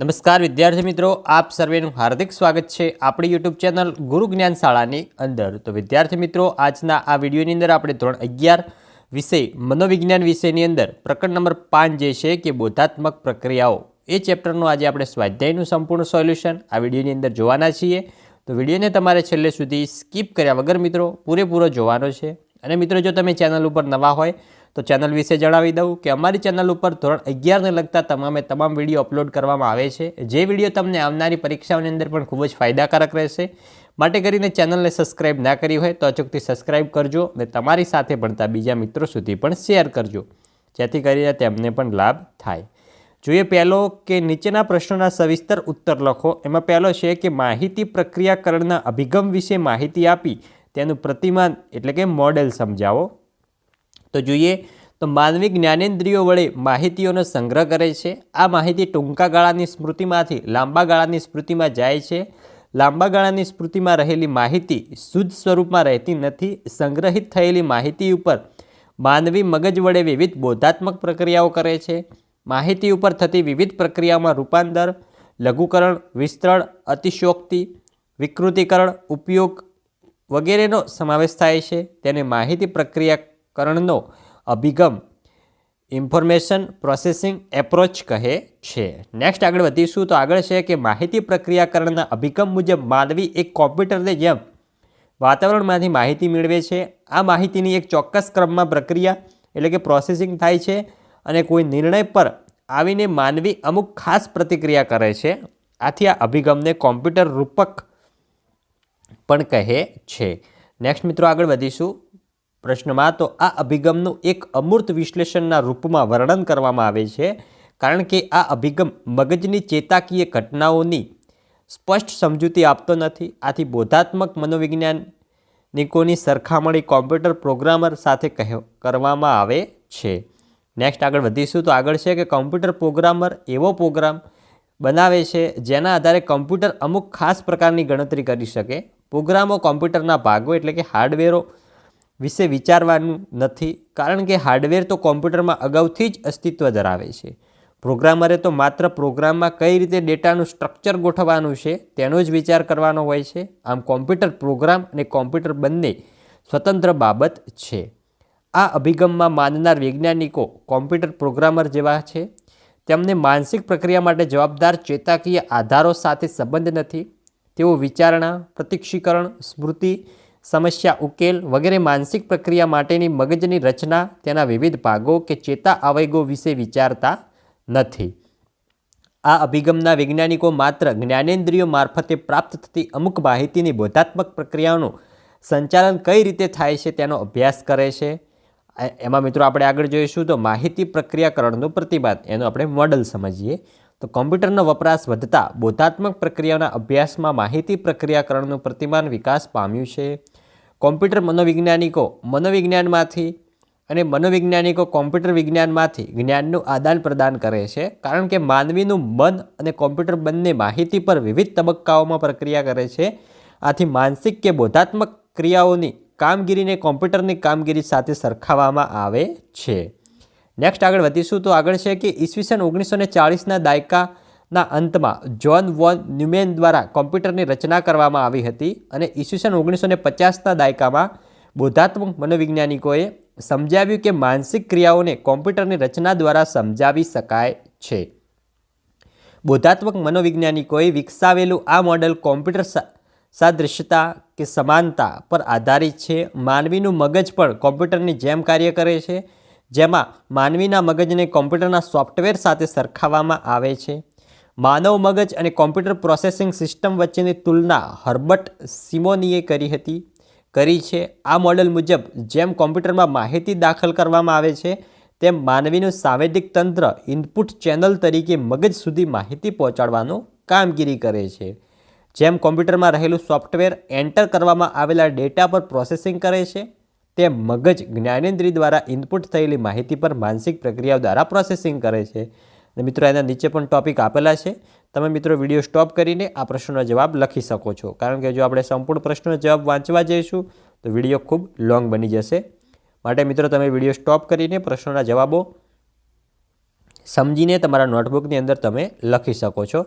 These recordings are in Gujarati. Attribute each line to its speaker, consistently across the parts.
Speaker 1: નમસ્કાર વિદ્યાર્થી મિત્રો, આપ સર્વેનું હાર્દિક સ્વાગત છે આપણી યુટ્યુબ ચેનલ ગુરુ જ્ઞાન શાળાની અંદર. તો વિદ્યાર્થી મિત્રો, આજના આ વિડીયોની અંદર આપણે ધોરણ અગિયાર વિષય, મનોવિજ્ઞાન વિષયની અંદર પ્રકરણ નંબર પાંચ જે છે કે બોધાત્મક પ્રક્રિયાઓ, એ ચેપ્ટરનું આજે આપણે સ્વાધ્યાયનું સંપૂર્ણ સોલ્યુશન આ વિડીયોની અંદર જોવાના છીએ. તો વિડીયોને તમારે છેલ્લે સુધી સ્કીપ કર્યા વગર મિત્રો, પૂરેપૂરો જોવાનો છે. અને મિત્રો, જો તમે ચેનલ ઉપર નવા હોય તો ચેનલ વિશે જણાવી દઉં કે અમારી ચેનલ ઉપર ધોરણ અગિયારને લગતા તમામે તમામ વીડિયો અપલોડ કરવામાં આવે છે. જે વીડિયો તમને આવનારી પરીક્ષાઓની અંદર પણ ખૂબ જ ફાયદાકારક રહેશે. માટે કરીને ચેનલને સબસ્ક્રાઇબ ના કરી હોય તો અચૂકથી સબસ્ક્રાઇબ કરજો અને તમારી સાથે ભણતા બીજા મિત્રો સુધી પણ શેર કરજો. જેથી કરીને તેમને પણ લાભ થાય. જોઈએ પહેલો કે નીચેના પ્રશ્નોના સવિસ્તર ઉત્તર લખો. એમાં પહેલો છે કે માહિતી પ્રક્રિયાકરણના અભિગમ વિશે માહિતી આપી તેનું પ્રતિમાન એટલે કે મોડેલ સમજાવો. તો જોઈએ, તો માનવી જ્ઞાનેન્દ્રિયો વડે માહિતીઓનો સંગ્રહ કરે છે. આ માહિતી ટૂંકા ગાળાની સ્મૃતિમાંથી લાંબા ગાળાની સ્મૃતિમાં જાય છે. લાંબા ગાળાની સ્મૃતિમાં રહેલી માહિતી શુદ્ધ સ્વરૂપમાં રહેતી નથી. સંગ્રહિત થયેલી માહિતી ઉપર માનવી મગજ વડે વિવિધ બોધાત્મક પ્રક્રિયાઓ કરે છે. માહિતી ઉપર થતી વિવિધ પ્રક્રિયામાં રૂપાંતર, લઘુકરણ, વિસ્તરણ, અતિશયોક્તિ, વિકૃતિકરણ, ઉપયોગ વગેરેનો સમાવેશ થાય છે. તેને માહિતી પ્રક્રિયાકરણનો અભિગમ ઇન્ફોર્મેશન પ્રોસેસિંગ એપ્રોચ કહે છે. નેક્સ્ટ આગળ વધીશું તો આગળ છે કે માહિતી પ્રક્રિયાકરણના અભિગમ મુજબ માનવી એક કોમ્પ્યુટરને જેમ વાતાવરણમાંથી માહિતી મેળવે છે, આ માહિતીની એક ચોક્કસ ક્રમમાં પ્રક્રિયા એટલે કે પ્રોસેસિંગ થાય છે અને કોઈ નિર્ણય પર આવીને માનવી અમુક ખાસ પ્રતિક્રિયા કરે છે. આથી આ અભિગમને કોમ્પ્યુટર રૂપક પણ કહે છે. નેક્સ્ટ મિત્રો આગળ વધીશું. પ્રશ્નમાં તો આ અભિગમનું એક અમૂર્ત વિશ્લેષણના રૂપમાં વર્ણન કરવામાં આવે છે, કારણ કે આ અભિગમ મગજની ચેતાકીય ઘટનાઓની સ્પષ્ટ સમજૂતી આપતો નથી. આથી બોધાત્મક મનોવિજ્ઞાનિકોની સરખામણી કોમ્પ્યુટર પ્રોગ્રામર સાથે કરવામાં આવે છે. નેક્સ્ટ આગળ વધીશું તો આગળ છે કે કોમ્પ્યુટર પ્રોગ્રામર એવો પ્રોગ્રામ બનાવે છે જેના આધારે કોમ્પ્યુટર અમુક ખાસ પ્રકારની ગણતરી કરી શકે. પ્રોગ્રામો કોમ્પ્યુટરના ભાગો એટલે કે હાર્ડવેરો વિશે વિચારવાનું નથી, કારણ કે હાર્ડવેર તો કોમ્પ્યુટરમાં અગાઉથી જ અસ્તિત્વ ધરાવે છે. પ્રોગ્રામરે તો માત્ર પ્રોગ્રામમાં કઈ રીતે ડેટાનું સ્ટ્રક્ચર ગોઠવવાનું છે, તેનો જ વિચાર કરવાનો હોય છે. આમ કોમ્પ્યુટર પ્રોગ્રામ અને કોમ્પ્યુટર બંને સ્વતંત્ર બાબત છે. આ અભિગમમાં માનનાર વૈજ્ઞાનિકો કોમ્પ્યુટર પ્રોગ્રામર જેવા છે. તેમને માનસિક પ્રક્રિયા માટે જવાબદાર ચેતાકીય આધારો સાથે સંબંધ નથી. તેઓ વિચારણા, પ્રતિક્ષીકરણ, સ્મૃતિ સમસ્યા, ઉકેલ વગેરે માનસિક પ્રક્રિયા માટેની મગજની રચના, તેના વિવિધ ભાગો કે ચેતા આવેગો વિશે વિચારતા નથી. આ અભિગમના વૈજ્ઞાનિકો માત્ર જ્ઞાનેન્દ્રિયો મારફતે પ્રાપ્ત થતી અમુક માહિતીની બોધાત્મક પ્રક્રિયાઓનું સંચાલન કઈ રીતે થાય છે તેનો અભ્યાસ કરે છે. એમાં મિત્રો આપણે આગળ જોઈશું તો માહિતી પ્રક્રિયાકરણનું પ્રતિભાદ એનું આપણે મોડલ સમજીએ. તો કોમ્પ્યુટરનો વપરાશ વધતા બોધાત્મક પ્રક્રિયાઓના અભ્યાસમાં માહિતી પ્રક્રિયાકરણનું પ્રતિમાન વિકાસ પામ્યું છે. કોમ્પ્યુટર મનોવૈજ્ઞાનિકો મનોવિજ્ઞાનમાંથી અને મનોવૈજ્ઞાનિકો કોમ્પ્યુટર વિજ્ઞાનમાંથી જ્ઞાનનું આદાન પ્રદાન કરે છે. કારણ કે માનવીનું મન અને કોમ્પ્યુટર બંને માહિતી પર વિવિધ તબક્કાઓમાં પ્રક્રિયા કરે છે. આથી માનસિક કે બોધાત્મક ક્રિયાઓની કામગીરીને કોમ્પ્યુટરની કામગીરી સાથે સરખાવવામાં આવે છે. નેક્સ્ટ આગળ વધીશું તો આગળ છે કે ઈસવીસન ઓગણીસો ને ચાળીસના દાયકાના અંતમાં જ્હોન વોન ન્યુમેન દ્વારા કોમ્પ્યુટરની રચના કરવામાં આવી હતી અને ઈસવીસન ઓગણીસો ને પચાસના દાયકામાં બોધાત્મક મનોવૈજ્ઞાનિકોએ સમજાવ્યું કે માનસિક ક્રિયાઓને કોમ્પ્યુટરની રચના દ્વારા સમજાવી શકાય છે. બોધાત્મક મનોવૈજ્ઞાનિકોએ વિકસાવેલું આ મોડેલ કોમ્પ્યુટર સાદૃશ્યતા કે સમાનતા પર આધારિત છે. માનવીનું મગજ પણ કોમ્પ્યુટરની જેમ કાર્ય કરે છે. જેમાં માનવીના મગજને કોમ્પ્યુટરના સોફ્ટવેર સાથે સરખાવવામાં આવે છે. માનવ મગજ અને કોમ્પ્યુટર પ્રોસેસિંગ સિસ્ટમ વચ્ચેની તુલના હર્બર્ટ સિમોનીએ કરી હતી. કરી છે. આ મોડેલ મુજબ, જેમ કોમ્પ્યુટરમાં માહિતી દાખલ કરવામાં આવે છે, તેમ માનવીનું સાંવેદિક તંત્ર ઇનપુટ ચેનલ તરીકે મગજ સુધી માહિતી પહોંચાડવાનું કામગીરી કરે છે. જેમ કોમ્પ્યુટરમાં રહેલું સોફ્ટવેર એન્ટર કરવામાં આવેલા ડેટા પર પ્રોસેસિંગ કરે છે તે મગજ જ્ઞાનેન્દ્રિય દ્વારા ઇનપુટ થયેલી માહિતી પર માનસિક પ્રક્રિયાઓ દ્વારા પ્રોસેસિંગ કરે છે. અને મિત્રો, એના નીચે પણ ટોપિક આપેલા છે. તમે મિત્રો વીડિયો સ્ટોપ કરીને આ પ્રશ્નનો જવાબ લખી શકો છો. કારણ કે જો આપણે સંપૂર્ણ પ્રશ્નનો જવાબ વાંચવા જઈશું, તો વીડિયો ખૂબ લોંગ બની જશે. માટે મિત્રો, તમે વીડિયો સ્ટોપ કરીને પ્રશ્નોના જવાબો સમજીને તમારા નોટબુકની અંદર તમે લખી શકો છો.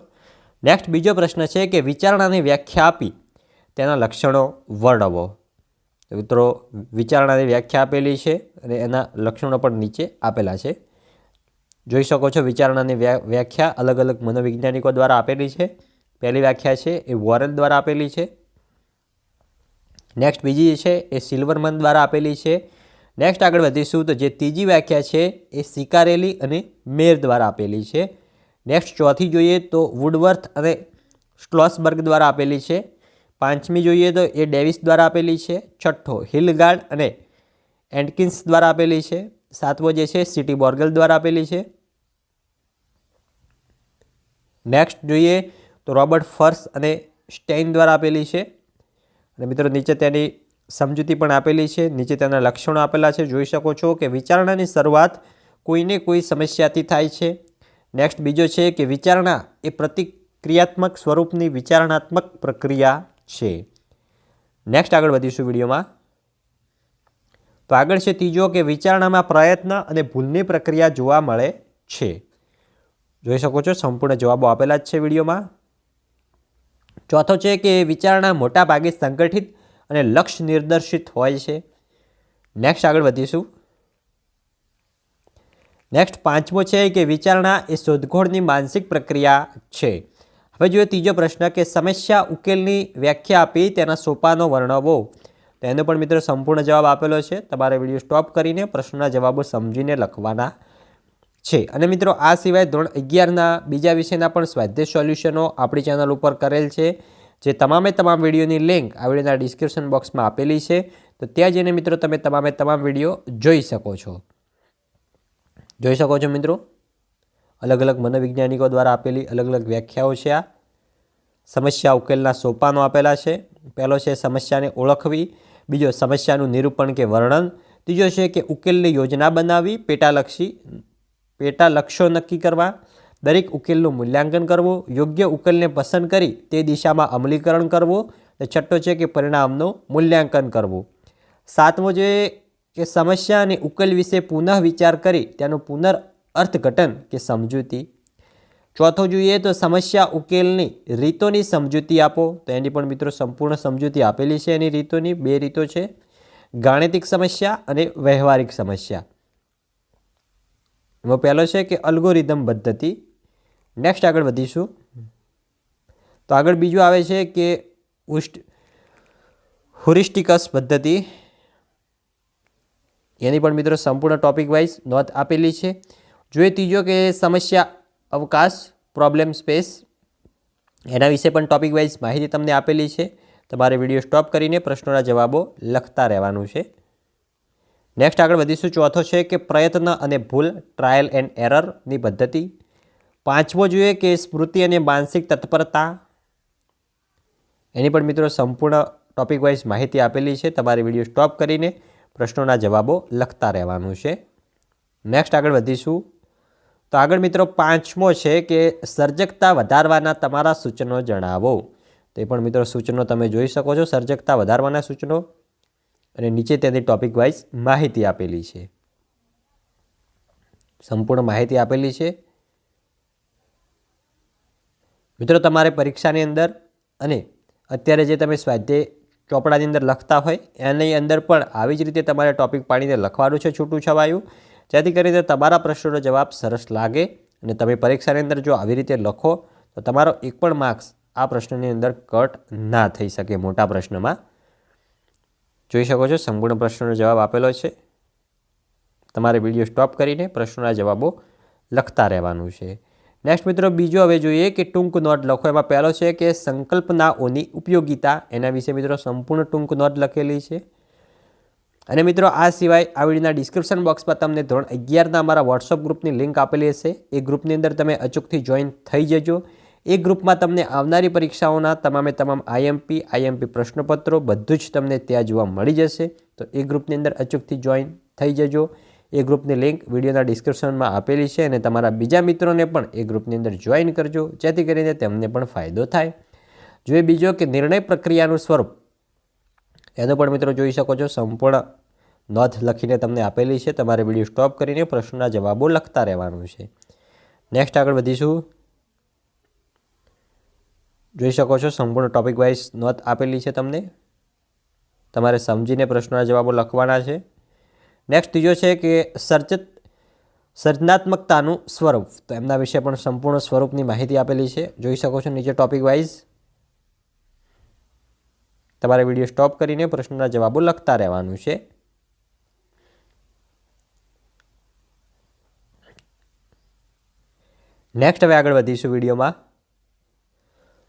Speaker 1: નેક્સ્ટ બીજો પ્રશ્ન છે કે વિચારણાની વ્યાખ્યા આપી તેના લક્ષણો વર્ણવો. મિત્રો, વિચારણાની વ્યાખ્યા આપેલી છે અને એના લક્ષણો પણ નીચે આપેલા છે. જોઈ શકો છો, વિચારણાની વ્યા, વ્યાખ્યા અલગ અલગ મનોવૈજ્ઞાનિકો દ્વારા આપેલી છે. પહેલી વ્યાખ્યા છે, એ વોરેન દ્વારા આપેલી છે. નેક્સ્ટ બીજી છે, એ સિલ્વરમન દ્વારા આપેલી છે. નેક્સ્ટ આગળ વધીશું તો જે ત્રીજી વ્યાખ્યા છે, એ સ્વીકારેલી અને મેર દ્વારા આપેલી છે. નેક્સ્ટ ચોથી જોઈએ તો વુડવર્થ અને સ્લોસબર્ગ દ્વારા આપેલી છે. પાંચમી જોઈએ તો એ ડેવિસ દ્વારા આપેલી છે, છઠ્ઠો હિલગાર્ડ અને એન્ડકિન્સ દ્વારા આપેલી છે, સાતમો જે છે, સિટી બોર્ગલ દ્વારા આપેલી છે. નેક્સ્ટ જોઈએ તો રોબર્ટ ફર્સ અને સ્ટેઇન દ્વારા આપેલી છે. અને મિત્રો નીચે તેની સમજૂતી પણ આપેલી છે, નીચે તેના લક્ષણો આપેલા છે, જોઈ શકો છો કે વિચારણાની શરૂઆત કોઈને કોઈ સમસ્યાથી થાય છે. નેક્સ્ટ બીજો છે કે વિચારણા એ પ્રતિક્રિયાત્મક સ્વરૂપની વિચારણાત્મક પ્રક્રિયા છે. નેક્સ્ટ આગળ વધીશું વિડીયોમાં. તો આગળ છે ત્રીજો કે વિચારણામાં પ્રયત્ન અને ભૂલની પ્રક્રિયા જોવા મળે છે. જોઈ શકો છો, સંપૂર્ણ જવાબો આપેલા જ છે વિડીયોમાં. ચોથો છે કે વિચારણા મોટા ભાગે સંગઠિત અને લક્ષ્ય નિર્દેશિત હોય છે. નેક્સ્ટ આગળ વધીશું. નેક્સ્ટ પાંચમો છે કે વિચારણા એ શોધખોળની માનસિક પ્રક્રિયા છે. હવે જોઈએ ત્રીજો પ્રશ્ન કે સમસ્યા ઉકેલની વ્યાખ્યા આપી તેના સોપાનો વર્ણવો. તો એનો પણ મિત્રો સંપૂર્ણ જવાબ આપેલો છે. તમારે વીડિયો સ્ટોપ કરીને પ્રશ્નના જવાબો સમજીને લખવાના છે. અને મિત્રો આ સિવાય ધોરણ અગિયારના બીજા વિષયના પણ સ્વાધ્યાય સોલ્યુશનો આપણી ચેનલ ઉપર કરેલ છે. જે તમામે તમામ વિડીયોની લિંક આ વિડીયોના ડિસ્ક્રિપ્શન બોક્સમાં આપેલી છે. તો ત્યાં જઈને મિત્રો તમે તમામે તમામ વીડિયો જોઈ શકો છો. જોઈ શકો છો મિત્રો? અલગ અલગ મનોવૈજ્ઞાનિકો દ્વારા આપેલી અલગ અલગ વ્યાખ્યાઓ છે આ. સમસ્યા ઉકેલના સોપાનો આપેલા છે. પહેલો છે સમસ્યાને ઓળખવી. બીજો સમસ્યાનું નિરૂપણ કે વર્ણન. ત્રીજો છે કે ઉકેલની યોજના બનાવવી, પેટાલક્ષી પેટા લક્ષ્યો નક્કી કરવા. દરેક ઉકેલનું મૂલ્યાંકન કરવું. યોગ્ય ઉકેલને પસંદ કરી તે દિશામાં અમલીકરણ કરવું. અને છઠ્ઠો છે કે પરિણામનું મૂલ્યાંકન કરવું. સાતમો છે કે સમસ્યા અને ઉકેલ વિશે પુનઃ વિચાર કરી, તેનું પુનર અર્થઘટન કે સમજૂતી? ચોથો જોઈએ તો સમસ્યા ઉકેલની રીતોની સમજૂતી આપો. તો એની પણ મિત્રો સંપૂર્ણ સમજૂતી આપેલી છે એની રીતોની. બે રીતો છે. ગાણિતિક સમસ્યા અને વ્યવહારિક સમસ્યા. એમાં પહેલો છે કે અલ્ગોરિધમ પદ્ધતિ. નેક્સ્ટ આગળ વધીશું. તો આગળ બીજું આવે છે કે ઉષ્ટ હુરિસ્ટિકસ પદ્ધતિ. એની પણ મિત્રો સંપૂર્ણ ટોપિક વાઇઝ નોંધ આપેલી છે. જોઈએ ત્રીજો કે સમસ્યા, અવકાશ પ્રોબ્લેમ સ્પેસ એના વિશે પણ ટોપિક વાઇઝ માહિતી તમને આપેલી છે. તમારે વીડિયો સ્ટોપ કરીને પ્રશ્નોના જવાબો લખતા રહેવાનું છે. નેક્સ્ટ આગળ વધીશું. ચોથો છે કે પ્રયત્ન અને ભૂલ ટ્રાયલ એન્ડ એરરની પદ્ધતિ. પાંચમો જોઈએ કે સ્મૃતિ અને માનસિક તત્પરતા. એની પણ મિત્રો સંપૂર્ણ ટોપિક વાઇઝ માહિતી આપેલી છે. તમારે વીડિયો સ્ટોપ કરીને પ્રશ્નોના જવાબો લખતા રહેવાનું છે. નેક્સ્ટ આગળ વધીશું. તો આગળ મિત્રો પાંચમો છે કે સર્જકતા વધારવાના તમારા સૂચનો જણાવો. તો પણ મિત્રો સૂચનો તમે જોઈ શકો છો, સર્જકતા વધારવાના સૂચનો. અને નીચે તેની ટોપિક વાઇઝ માહિતી આપેલી છે. સંપૂર્ણ માહિતી આપેલી છે. મિત્રો તમારે પરીક્ષાની અંદર અને અત્યારે જે તમે સ્વાધ્યાય ચોપડાની અંદર લખતા હોય, એની અંદર પણ આવી જ રીતે તમારે ટોપિક પાડીને લખવાનું છે, છૂટું છવાયું. જેથી કરીને તમારા પ્રશ્નોનો જવાબ સરસ લાગે અને તમે પરીક્ષાની અંદર જો આવી રીતે લખો, તો તમારો એક પણ માર્ક્સ આ પ્રશ્નની અંદર કટ ના થઈ શકે મોટા પ્રશ્નમાં. જોઈ શકો છો, સંપૂર્ણ પ્રશ્નનો જવાબ આપેલો છે. તમારે વીડિયો સ્ટોપ કરીને પ્રશ્નોના જવાબો લખતા રહેવાનું છે. નેક્સ્ટ મિત્રો, બીજો હવે જોઈએ કે ટૂંક નોટ લખો. એમાં પહેલો છે કે સંકલ્પનાઓની ઉપયોગિતા. એના વિશે મિત્રો સંપૂર્ણ ટૂંક નોટ લખેલી છે. અને મિત્રો, આ સિવાય આ વિડીયોના ડિસ્ક્રિપ્શન બોક્સમાં તમને ધોરણ અગિયારના અમારા વોટ્સઅપ ગ્રુપની લિંક આપેલી હશે. એ ગ્રુપની અંદર તમે અચૂકથી જોઈન થઈ જજો. એ ગ્રુપમાં તમને આવનારી પરીક્ષાઓના તમામે તમામ આઈએમપી આઈએમપી પ્રશ્નપત્રો બધું જ તમને ત્યાં જોવા મળી જશે. તો એ ગ્રુપની અંદર અચૂકથી જોઈન થઈ જજો. એ ગ્રુપની લિંક વિડીયોના ડિસ્ક્રિપ્શનમાં આપેલી છે અને તમારા બીજા મિત્રોને પણ એ ગ્રુપની અંદર જોઈન કરજો. જેથી કરીને તેમને પણ ફાયદો થાય. જો એ બીજો કે નિર્ણય પ્રક્રિયાનું સ્વરૂપ. એનો પણ મિત્રો જોઈ શકો છો, સંપૂર્ણ નોંધ લખીને તમને આપેલી છે. તમારે વીડિયો સ્ટોપ કરીને પ્રશ્નના જવાબો લખતા રહેવાનું છે. નેક્સ્ટ આગળ વધીશું. જોઈ શકો છો, સંપૂર્ણ ટોપિક વાઇઝ નોંધ આપેલી છે તમને. તમારે સમજીને પ્રશ્નોના જવાબો લખવાના છે. નેક્સ્ટ ત્રીજો છે કે સર્જત, સર્જનાત્મકતાનું સ્વરૂપ. તો એમના વિશે પણ સંપૂર્ણ સ્વરૂપની માહિતી આપેલી છે. જોઈ શકો છો નીચે ટોપિક વાઇઝ તમારે વીડિયો સ્ટોપ કરીને પ્રશ્નના જવાબો લખતા રહેવાનું છે. નેક્સ્ટ હવે આગળ વધીશું વિડીયોમાં.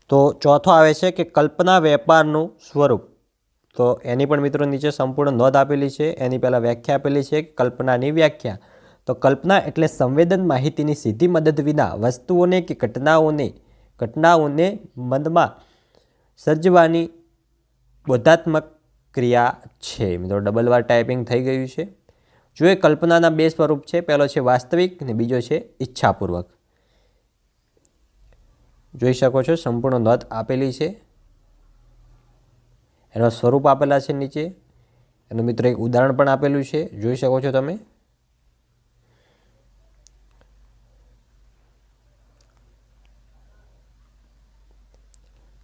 Speaker 1: તો ચોથો આવે છે કે કલ્પના વેપારનું સ્વરૂપ. તો એની પણ મિત્રો નીચે સંપૂર્ણ નોંધ આપેલી છે. એની પહેલાં વ્યાખ્યા આપેલી છે કલ્પનાની વ્યાખ્યા. તો કલ્પના એટલે સંવેદન માહિતીની સીધી મદદ વિના વસ્તુઓને કે ઘટનાઓને ઘટનાઓને મનમાં સર્જવાની બોધાત્મક ક્રિયા છે. મિત્રો ડબલ વાર ટાઈપિંગ થઈ ગયું છે. જો એ કલ્પનાના બે સ્વરૂપ છે, પહેલો છે વાસ્તવિક અને બીજો છે ઈચ્છાપૂર્વક. જોઈ શકો છો, સંપૂર્ણ નોંધ આપેલી છે. એનો સ્વરૂપ આપેલા છે નીચે. એનું મિત્રો એક ઉદાહરણ પણ આપેલું છે. જોઈ શકો છો તમે.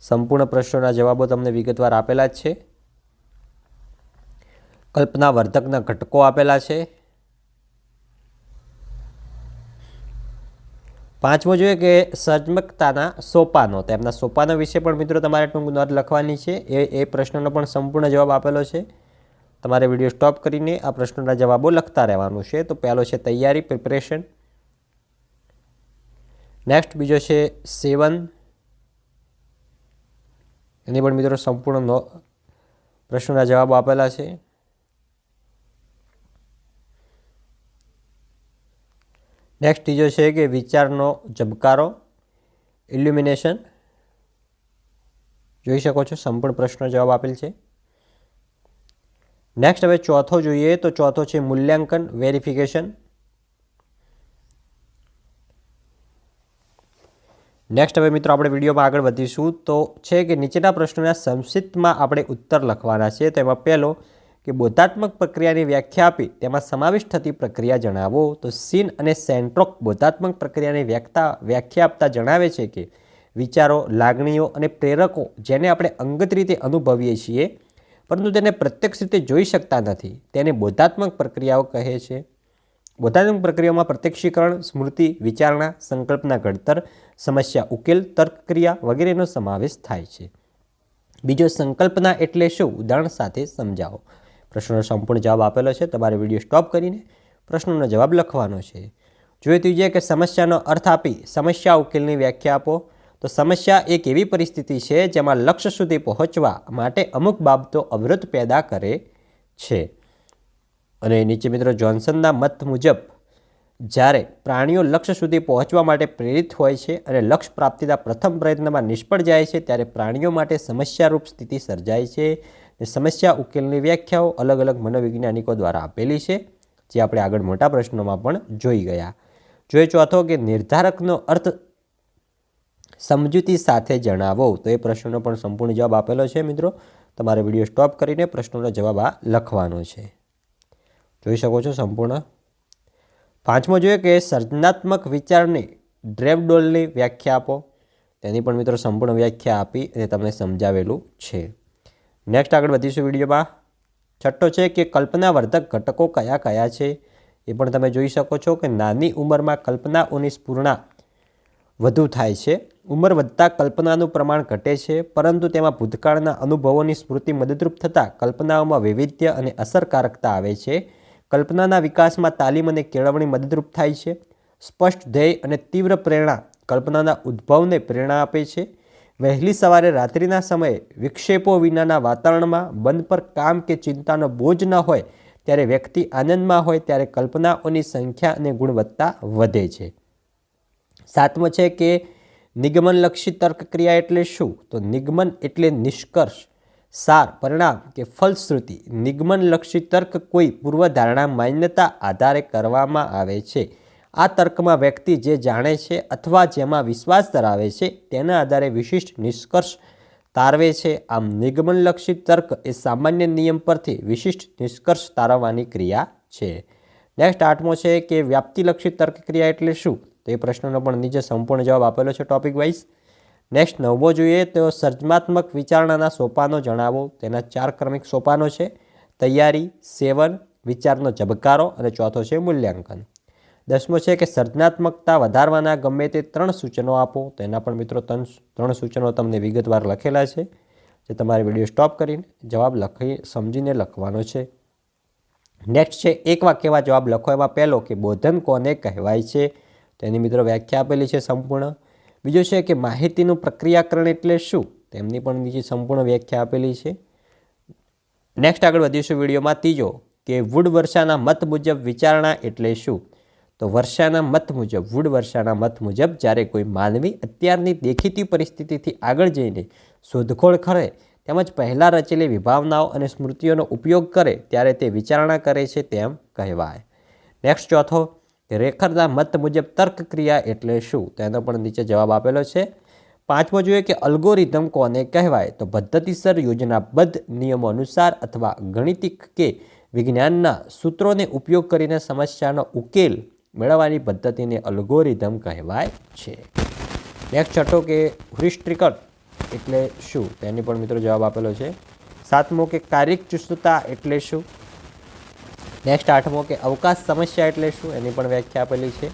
Speaker 1: સંપૂર્ણ પ્રશ્નોના જવાબો તમને વિગતવાર આપેલા જ છે. કલ્પના વર્ધકના ઘટકો આપેલા છે. પાંચમો જોઈએ કે સર્જમકતાના સોપાનો તેમના સોપાનો વિશે પણ મિત્રો તમારે ટૂંક નોંધ લખવાની છે. એ એ પ્રશ્નનો પણ સંપૂર્ણ જવાબ આપેલો છે. તમારે વીડિયો સ્ટોપ કરીને આ પ્રશ્નોના જવાબો લખતા રહેવાનું છે. તો પહેલો છે તૈયારી, પ્રિપરેશન. નેક્સ્ટ બીજો છે સેવન. એની પણ મિત્રો સંપૂર્ણ પ્રશ્નોના જવાબો આપેલા છે. નેક્સ્ટ ત્રીજો છે કે વિચારનો ઝબકારો ઇલ્યુમિનેશન જોઈ શકો છો, સંપૂર્ણ પ્રશ્નો જવાબ આપેલ છે. નેક્સ્ટ હવે ચોથો જોઈએ તો ચોથો છે મૂલ્યાંકન વેરિફિકેશન નેક્સ્ટ હવે મિત્રો આપણે વિડીયોમાં આગળ વધીશું. તો છે કે નીચેના પ્રશ્નોના સંક્ષિપ્તમાં આપણે ઉત્તર લખવાના છે. તેમાં પહેલો કે બોધાત્મક પ્રક્રિયાની વ્યાખ્યા આપી. તેમાં સમાવિષ્ટ થતી પ્રક્રિયા જણાવો. તો સીન અને સેન્ટ્રોક બોધાત્મક પ્રક્રિયાની વ્યાખ્યા વ્યાખ્યા આપતા જણાવે છે કે વિચારો, લાગણીઓ અને પ્રેરકો જેને આપણે અંગત રીતે અનુભવીએ છીએ, પરંતુ તેને પ્રત્યક્ષ રીતે જોઈ શકતા નથી. તેને બોધાત્મક પ્રક્રિયાઓ કહે છે. બોધાત્મક પ્રક્રિયામાં પ્રત્યક્ષીકરણ, સ્મૃતિ, વિચારણા, સંકલ્પના ઘડતર, સમસ્યા, ઉકેલ, તર્કક્રિયા વગેરેનો સમાવેશ થાય છે. બીજો સંકલ્પના એટલે શું? ઉદાહરણ સાથે સમજાવો. પ્રશ્નનો સંપૂર્ણ જવાબ આપેલો છે. તમારે વીડિયો સ્ટોપ કરીને પ્રશ્નનો જવાબ લખવાનો છે. જોઈએ ત્રીજે કે સમસ્યાનો અર્થ આપી સમસ્યા ઉકેલની વ્યાખ્યા આપો. તો સમસ્યા એક એવી પરિસ્થિતિ છે જેમાં લક્ષ્ય સુધી પહોંચવા માટે અમુક બાબતો અવરોધ પેદા કરે છે. અને નીચે મિત્રો જોન્સનના મત મુજબ, જ્યારે પ્રાણીઓ લક્ષ્ય સુધી પહોંચવા માટે પ્રેરિત હોય છે અને લક્ષ્ય પ્રાપ્તિના પ્રથમ પ્રયત્નમાં નિષ્ફળ જાય છે, ત્યારે પ્રાણીઓ માટે સમસ્યારૂપ સ્થિતિ સર્જાય છે. સમસ્યા ઉકેલની વ્યાખ્યાઓ અલગ અલગ મનોવૈજ્ઞાનિકો દ્વારા આપેલી છે, જે આપણે આગળ મોટા પ્રશ્નોમાં પણ જોઈ ગયા. જોઈએ ચોથો કે નિર્ધારકનો અર્થ સમજૂતી સાથે જણાવો. તો એ પ્રશ્નનો પણ સંપૂર્ણ જવાબ આપેલો છે મિત્રો. તમારે વીડિયો સ્ટોપ કરીને પ્રશ્નોનો જવાબ આ લખવાનો છે. જોઈ શકો છો સંપૂર્ણ. પાંચમો જોઈએ કે સર્જનાત્મક વિચારની ડ્રેવડોલની વ્યાખ્યા આપો. તેની પણ મિત્રો સંપૂર્ણ વ્યાખ્યા આપી અને તમને સમજાવેલું છે. નેક્સ્ટ આગળ વધીશું વિડીયોમાં. છઠ્ઠો છે કે કલ્પનાવર્ધક ઘટકો કયા કયા છે? એ પણ તમે જોઈ શકો છો કે નાની ઉંમરમાં કલ્પનાઓની સ્પૂર્ણા વધુ થાય છે. ઉંમર વધતા કલ્પનાનું પ્રમાણ ઘટે છે, પરંતુ તેમાં ભૂતકાળના અનુભવોની સ્મૃતિ મદદરૂપ થતાં કલ્પનાઓમાં વૈવિધ્ય અને અસરકારકતા આવે છે. કલ્પનાના વિકાસમાં તાલીમ અને કેળવણી મદદરૂપ થાય છે. સ્પષ્ટ ધ્યેય અને તીવ્ર પ્રેરણા કલ્પનાના ઉદ્ભવને પ્રેરણા આપે છે. વહેલી સવારે રાત્રિના સમયે વિક્ષેપો વિનાના વાતાવરણમાં બંધ પર કામ કે ચિંતાનો બોજ ન હોય ત્યારે વ્યક્તિ આનંદમાં હોય ત્યારે કલ્પનાઓની સંખ્યા અને ગુણવત્તા વધે છે. સાતમો છે કે નિગમનલક્ષી તર્ક ક્રિયા એટલે શું? તો નિગમન એટલે નિષ્કર્ષ. સાર, પરિણામ કે ફલશ્રુતિ, નિગમનલક્ષી તર્ક કોઈ પૂર્વધારણા માન્યતા આધારે કરવામાં આવે છે. આ તર્કમાં વ્યક્તિ જે જાણે છે અથવા જેમાં વિશ્વાસ ધરાવે છે તેના આધારે વિશિષ્ટ નિષ્કર્ષ તારવે છે. આમ, નિગમનલક્ષી તર્ક એ સામાન્ય નિયમ પરથી વિશિષ્ટ નિષ્કર્ષ તારવવાની ક્રિયા છે. નેક્સ્ટ આઠમો છે કે વ્યાપ્તિલક્ષી તર્ક ક્રિયા એટલે શું? તો એ પ્રશ્નનો પણ નીચે સંપૂર્ણ જવાબ આપેલો છે ટોપિક વાઇઝ નેક્સ્ટ નવમો જોઈએ તો સર્જનાત્મક વિચારણાના સોપાનો જણાવો. તેના ચાર ક્રમિક સોપાનો છે. તૈયારી, સેવન, વિચારનો ઝબકારો અને ચોથો છે મૂલ્યાંકન. દસમો છે કે સર્જનાત્મકતા વધારવાના ગમે તે ત્રણ સૂચનો આપો. તો એના પણ મિત્રો ત્રણ ત્રણ સૂચનો તમને વિગતવાર લખેલા છે. જે તમારે વીડિયો સ્ટોપ કરીને જવાબ લખી, સમજીને લખવાનો છે. નેક્સ્ટ છે, એક વાક્યમાં જવાબ લખો. એમાં પહેલો કે બોધન કોને કહેવાય છે? તેની મિત્રો વ્યાખ્યા આપેલી છે સંપૂર્ણ. બીજો છે કે માહિતીનું પ્રક્રિયાકરણ એટલે શું? તેમની પણ નીચે સંપૂર્ણ વ્યાખ્યા આપેલી છે. નેક્સ્ટ આગળ વધીશું વિડીયોમાં ત્રીજો કે વુડ વર્ષાના મત મુજબ વિચારણા એટલે શું? તો વર્ષાના મત મુજબ, વુડ વર્ષાના મત મુજબ જ્યારે કોઈ માનવી અત્યારની દેખીતી પરિસ્થિતિથી આગળ જઈને શોધખોળ કરે, તેમજ પહેલાં રચેલી વિભાવનાઓ અને સ્મૃતિઓનો ઉપયોગ કરે, ત્યારે તે વિચારણા કરે છે તેમ કહેવાય. નેક્સ્ટ ચોથો કે રેખરના મત મુજબ તર્ક ક્રિયા એટલે શું? તેનો પણ નીચે જવાબ આપેલો છે. પાંચમો જોઈએ કે અલ્ગોરિધમ કોને કહેવાય? તો પદ્ધતિસર યોજનાબદ્ધ નિયમો અનુસાર અથવા ગણિતિક કે વિજ્ઞાનના સૂત્રોને ઉપયોગ કરીને સમસ્યાનો ઉકેલ મેળવવાની પદ્ધતિને અલ્ગોરિધમ કહેવાય છે. નેક્સ્ટ છઠ્ઠો કે હ્યુરિસ્ટિકલ એટલે શું? તેની પણ મિત્રો જવાબ આપેલો છે. સાતમો કે કાર્યચુસ્તતા એટલે શું? નેક્સ્ટ આઠમો કે અવકાશ સમસ્યા એટલે શું? એની પણ વ્યાખ્યા આપેલી છે.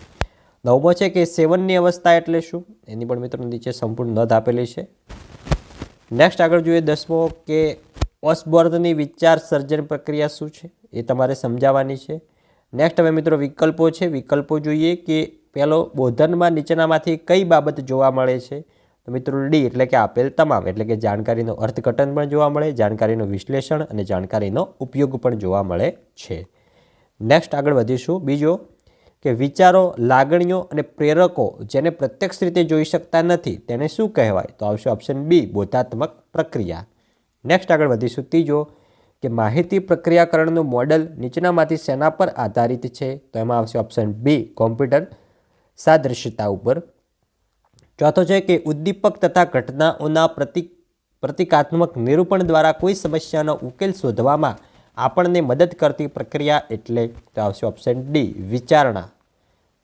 Speaker 1: નવમો છે કે સેવનની અવસ્થા એટલે શું? એની પણ મિત્રો નીચે સંપૂર્ણ નોંધ આપેલી છે. નેક્સ્ટ આગળ જોઈએ દસમો કે ઓસબોર્ધની વિચાર સર્જન પ્રક્રિયા શું છે? એ તમારે સમજાવવાની છે. નેક્સ્ટ હવે મિત્રો વિકલ્પો છે. વિકલ્પો જોઈએ કે પહેલો બોધનમાં નીચેનામાંથી કઈ બાબત જોવા મળે છે? તો મિત્રો ડી એટલે કે આપેલ તમામ, એટલે કે જાણકારીનો અર્થઘટન પણ જોવા મળે, જાણકારીનું વિશ્લેષણ અને જાણકારીનો ઉપયોગ પણ જોવા મળે છે. નેક્સ્ટ આગળ વધીશું. બીજો કે વિચારો, લાગણીઓ અને પ્રેરકો જેને પ્રત્યક્ષ રીતે જોઈ શકતા નથી તેને શું કહેવાય? તો આવશે ઓપ્શન બી બોધાત્મક પ્રક્રિયા. નેક્સ્ટ આગળ વધીશું. ત્રીજો કે માહિતી પ્રક્રિયાકરણનું મોડલ નીચેનામાંથી શેના પર આધારિત છે. તો એમાં આવશે ઓપ્શન બી કોમ્પ્યુટર સાદૃશ્યતા ઉપર. ચોથો છે કે ઉદ્દીપક તથા ઘટનાઓના પ્રતિક પ્રતિકાત્મક નિરૂપણ દ્વારા કોઈ સમસ્યાનો ઉકેલ શોધવામાં આપણને મદદ કરતી પ્રક્રિયા એટલે તો આવશે ઓપ્શન ડી વિચારણા.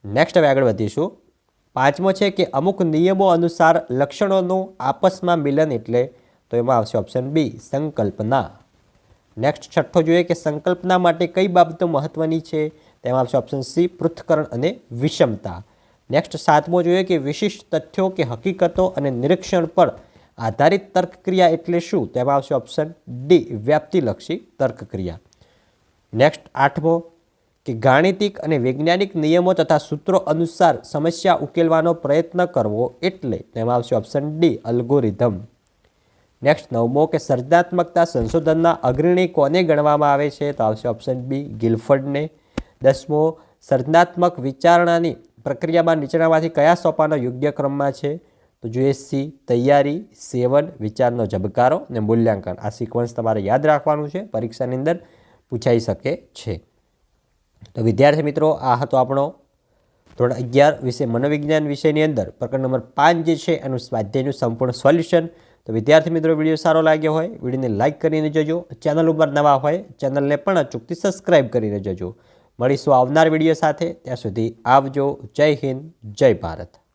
Speaker 1: નેક્સ્ટ હવે આગળ વધીશું. પાંચમો છે કે અમુક નિયમો અનુસાર લક્ષણોનું આપસમાં મિલન એટલે તો એમાં આવશે ઓપ્શન બી સંકલ્પના. નેક્સ્ટ છઠ્ઠો જોઈએ કે સંકલ્પના માટે કઈ બાબતો મહત્વની છે? તેમાં આવશે ઓપ્શન સી પૃથ્થકરણ અને વિષમતા. નેક્સ્ટ સાતમો જોઈએ કે વિશિષ્ટ તથ્યો કે હકીકતો અને નિરીક્ષણ પર આધારિત તર્કક્રિયા એટલે શું? તેમાં આવશે ઓપ્શન ડી વ્યાપ્તિલક્ષી તર્કક્રિયા. નેક્સ્ટ આઠમો, કે ગાણિતિક અને વૈજ્ઞાનિક નિયમો તથા સૂત્રો અનુસાર સમસ્યા ઉકેલવાનો પ્રયત્ન કરવો એટલે તેમાં આવશે ઓપ્શન ડી અલ્ગોરિધમ. નેક્સ્ટ નવમો, કે સર્જનાત્મકતા સંશોધનના અગ્રણી કોને ગણવામાં આવે છે? તો આવશે ઓપ્શન બી ગિલફર્ડને. દસમો, સર્જનાત્મક વિચારણાની પ્રક્રિયામાં નીચેનામાંથી કયા સોપાનો યોગ્ય ક્રમમાં છે? તો જો એસસી તૈયારી, સેવન, વિચારનો ઝબકારો અને મૂલ્યાંકન, આ સિક્વન્સ તમારે યાદ રાખવાનું છે, પરીક્ષાની અંદર પૂછાઈ શકે છે. તો વિદ્યાર્થી મિત્રો, આ હતો આપણો ધોરણ અગિયાર વિશે મનોવિજ્ઞાન વિષયની અંદર. પ્રકરણ નંબર પાંચ જે છે, એનું સ્વાધ્યાયનું સંપૂર્ણ સોલ્યુશન. તો વિદ્યાર્થી મિત્રો, વીડિયો સારો લાગ્યો હોય, વિડીયોને લાઇક કરીને જજો. ચેનલ ઉપર નવા હોય, ચેનલને પણ અચૂકથી સબસ્ક્રાઇબ કરીને જજો. મળીશું આવનાર વીડિયો સાથે. ત્યાં સુધી આવજો. જય હિન્દ, જય ભારત.